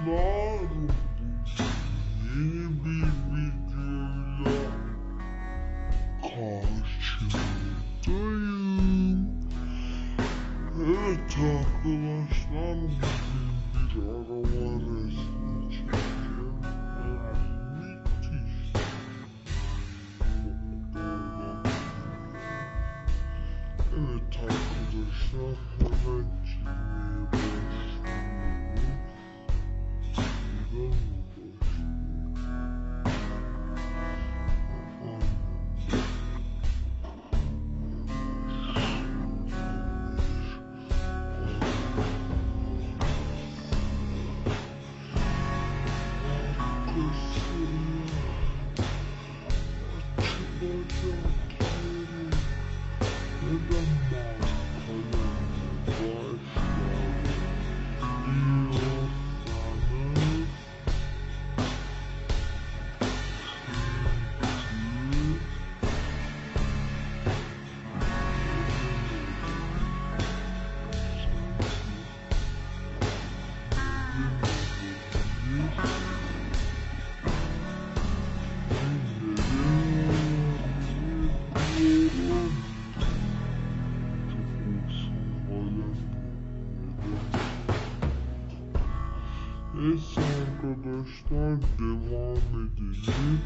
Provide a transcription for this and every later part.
arkadaşlar yeni bir videoyla karşınızdayım. Evet arkadaşlar bugün bir araba resmi çekeceğim. Evet arkadaşlar hemen çizmeye başlıyorum. Boom. Arkadaşlar devam edelim.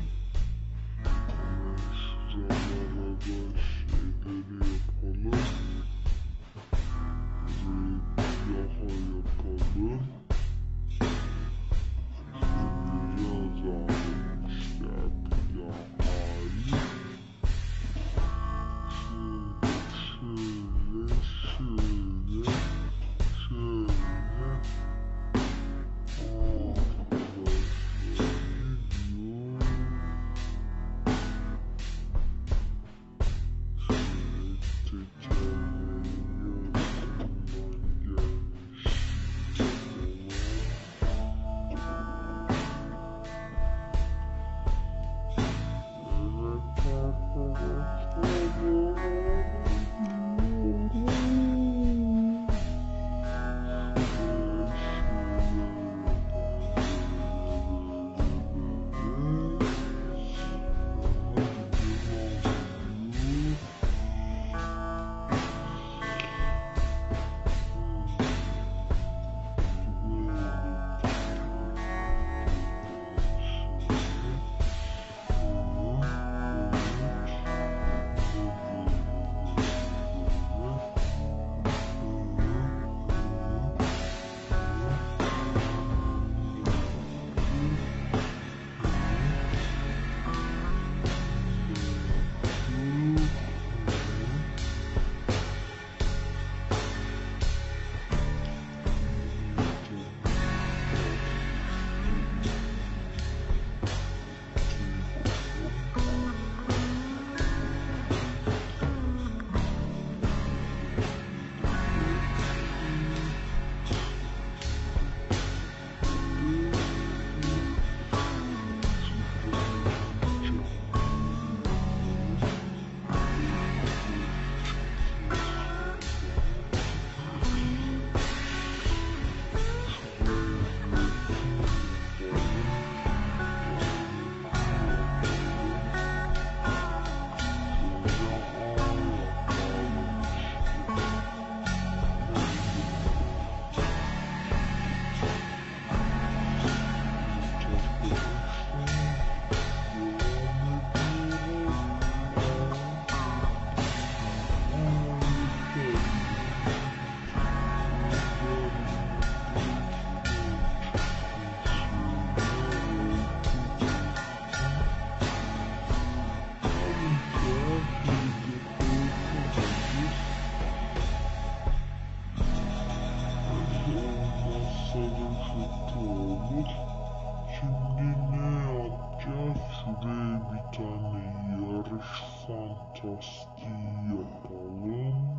Fantastiği yapalım.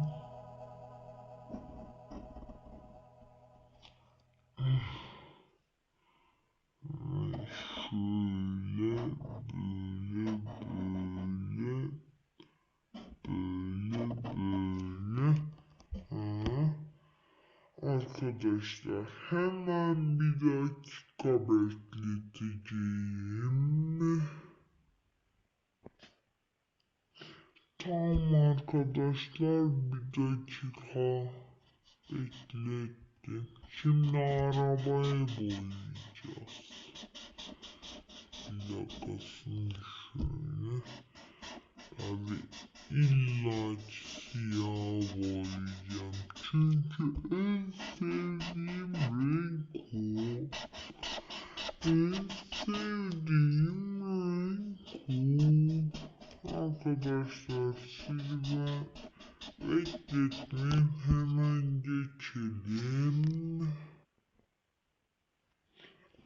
Şöyle, böyle, böyle, böyle, böyle. Ha. arkadaşlar hemen bir dakika bekleteceğim. Arkadaşlar bir dakika beklettim. Şimdi arabayı boyayacağız. Plakasını şöyle. Abi illa siyah boyayacağım. Çünkü en sevdiğim renk o. En sevdiğim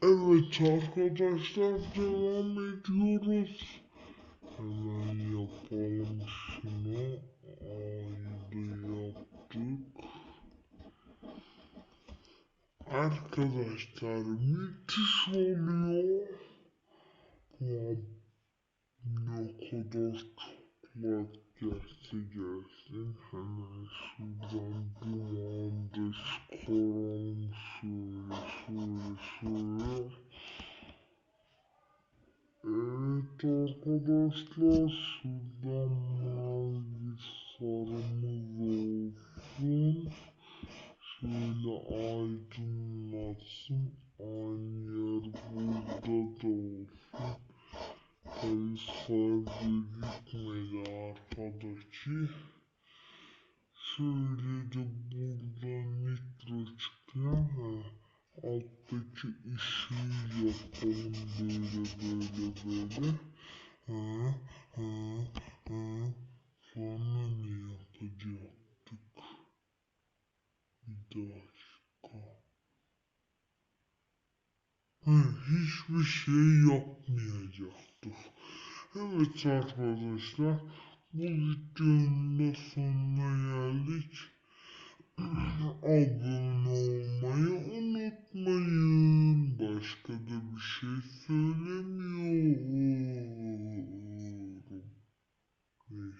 Evet arkadaşlar devam ediyoruz. Hemen yapalım şunu. Aydı yaptık. Arkadaşlar müthiş oluyor. Ya, ne kadar çok like gelse gelsin. Hemen şuradan duman da çıkaralım. Şöyle şöyle şöyle. Evet arkadaşlar şuradan mavi sarımız olsun. Şöyle aydınlatsın. Aynı yer burada da olsun. Kayıslar gözükmedi arkadaşı. Şöyle de dakika. Hiçbir şey yapmayacaktık. Evet arkadaşlar bu videonun da sonuna